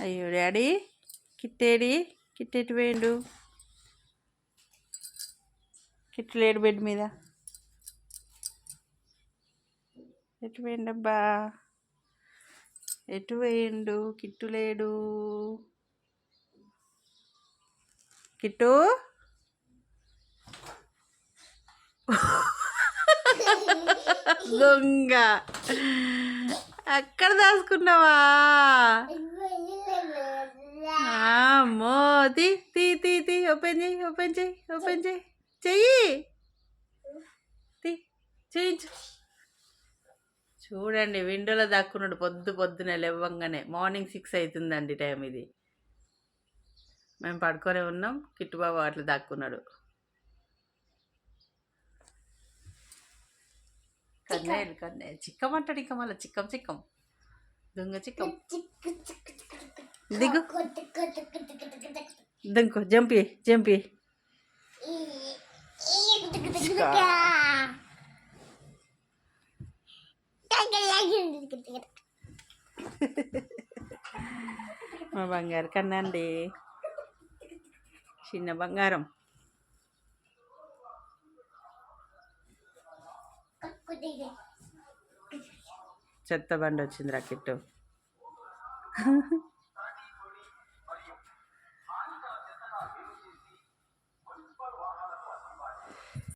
అయ్యో డాడీ కిట్టేడి కిట్టెటు పోయిండు. కిట్టు లేడు బెడ్ మీద. ఎటు పోయిండబ్బా? ఎటు పోయిండు? కిట్టు లేడు. కిట్టు? దొంగ. అక్కడ దాచుకున్నావా? అమ్మో తీ తీ తీ తీ ఓపెన్ చేయి ఓపెన్ చేయి ఓపెన్ చేయి చెయ్యి తీ చేయించు చూడండి విండోలో దాక్కున్నాడు పొద్దు పొద్దునే లేవ్వంగానే మార్నింగ్ సిక్స్ అవుతుందండి టైం ఇది. మేము పడుకొనే ఉన్నాం కిట్టుబాబు అట్లా దాక్కున్నాడు. కన్నేలు కన్నే చిక్కం అంటాడు ఇంకా మళ్ళీ. చిక్కం చిక్కం. దొంగ చిక్కం. దిగు. దంకో జంపి జంపి మా బంగారు కన్నా అండి చిన్న బంగారం చెత్త బండి వచ్చింది రాకెట్టు